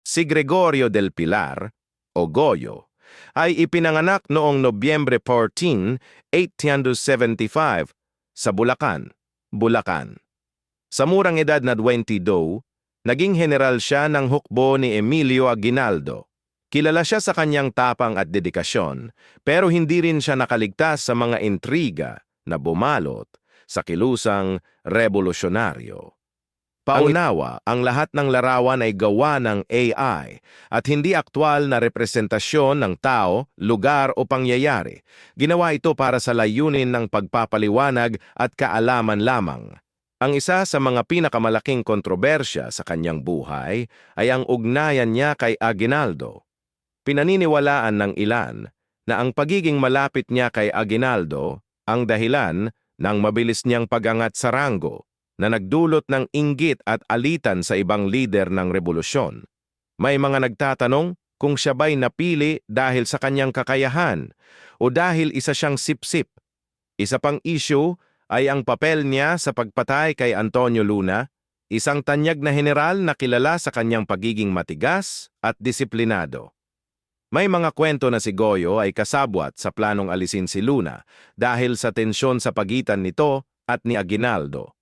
Si Gregorio del Pilar, o Goyo, ay ipinanganak noong Nobyembre 14, 1875 sa Bulacan, Bulacan. Sa murang edad na 22, naging general siya ng hukbo ni Emilio Aguinaldo. Kilala siya sa kanyang tapang at dedikasyon, pero hindi rin siya nakaligtas sa mga intriga na bumalot sa kilusang revolusyonaryo. Paunawa, ang lahat ng larawan ay gawa ng AI at hindi aktwal na representasyon ng tao, lugar o pangyayari. Ginawa ito para sa layunin ng pagpapaliwanag at kaalaman lamang. Ang isa sa mga pinakamalaking kontrobersya sa kanyang buhay ay ang ugnayan niya kay Aguinaldo. Pinaniniwalaan ng ilan na ang pagiging malapit niya kay Aguinaldo ang dahilan ng mabilis niyang pagangat sa ranggo na nagdulot ng inggit at alitan sa ibang lider ng revolusyon. May mga nagtatanong kung siya ba'y napili dahil sa kanyang kakayahan o dahil isa siyang sipsip. Isa pang issue ay ang papel niya sa pagpatay kay Antonio Luna, isang tanyag na general na kilala sa kanyang pagiging matigas at disiplinado. May mga kwento na si Goyo ay kasabwat sa planong alisin si Luna dahil sa tensyon sa pagitan nito at ni Aguinaldo.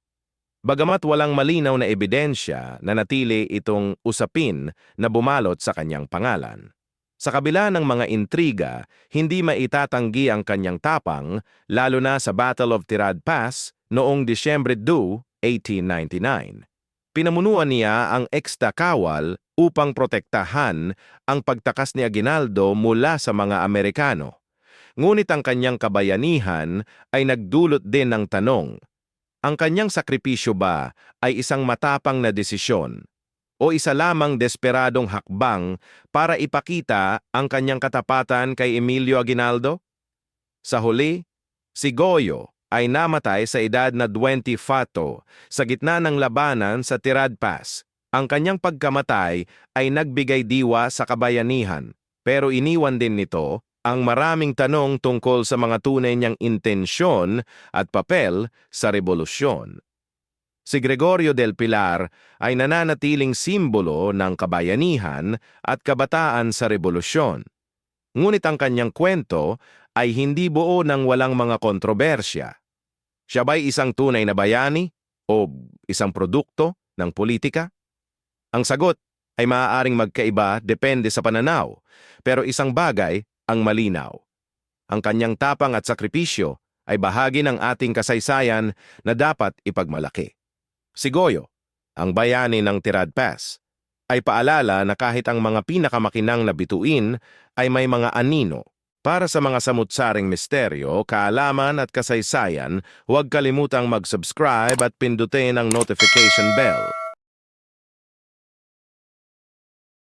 Bagamat walang malinaw na ebidensya na natili itong usapin na bumalot sa kanyang pangalan. Sa kabila ng mga intriga, hindi maitatanggi ang kanyang tapang, lalo na sa Battle of Tirad Pass noong Disyembre 2, 1899. Pinamunuan niya ang eksta kawal upang protektahan ang pagtakas ni Aguinaldo mula sa mga Amerikano. Ngunit ang kanyang kabayanihan ay nagdulot din ng tanong, ang kanyang sakripisyo ba ay isang matapang na desisyon o isa lamang desperadong hakbang para ipakita ang kanyang katapatan kay Emilio Aguinaldo? Sa huli, si Goyo ay namatay sa edad na 20 fato sa gitna ng labanan sa Tirad Pass. Ang kanyang pagkamatay ay nagbigay diwa sa kabayanihan, pero iniwan din nito ang maraming tanong tungkol sa mga tunay niyang intensyon at papel sa revolusyon. Si Gregorio del Pilar ay nananatiling simbolo ng kabayanihan at kabataan sa revolusyon. Ngunit ang kanyang kwento ay hindi buo ng walang mga kontrobersya. Siya ba'y isang tunay na bayani o isang produkto ng politika? Ang sagot ay maaaring magkaiba depende sa pananaw, pero isang bagay ang malinaw. Ang kanyang tapang at sakripisyo ay bahagi ng ating kasaysayan na dapat ipagmalaki. Si Goyo, ang bayani ng Tirad Pass, ay paalala na kahit ang mga pinakamakinang na bituin ay may mga anino. Para sa mga samutsaring misteryo, kaalaman at kasaysayan, huwag kalimutang mag-subscribe at pindutin ang notification bell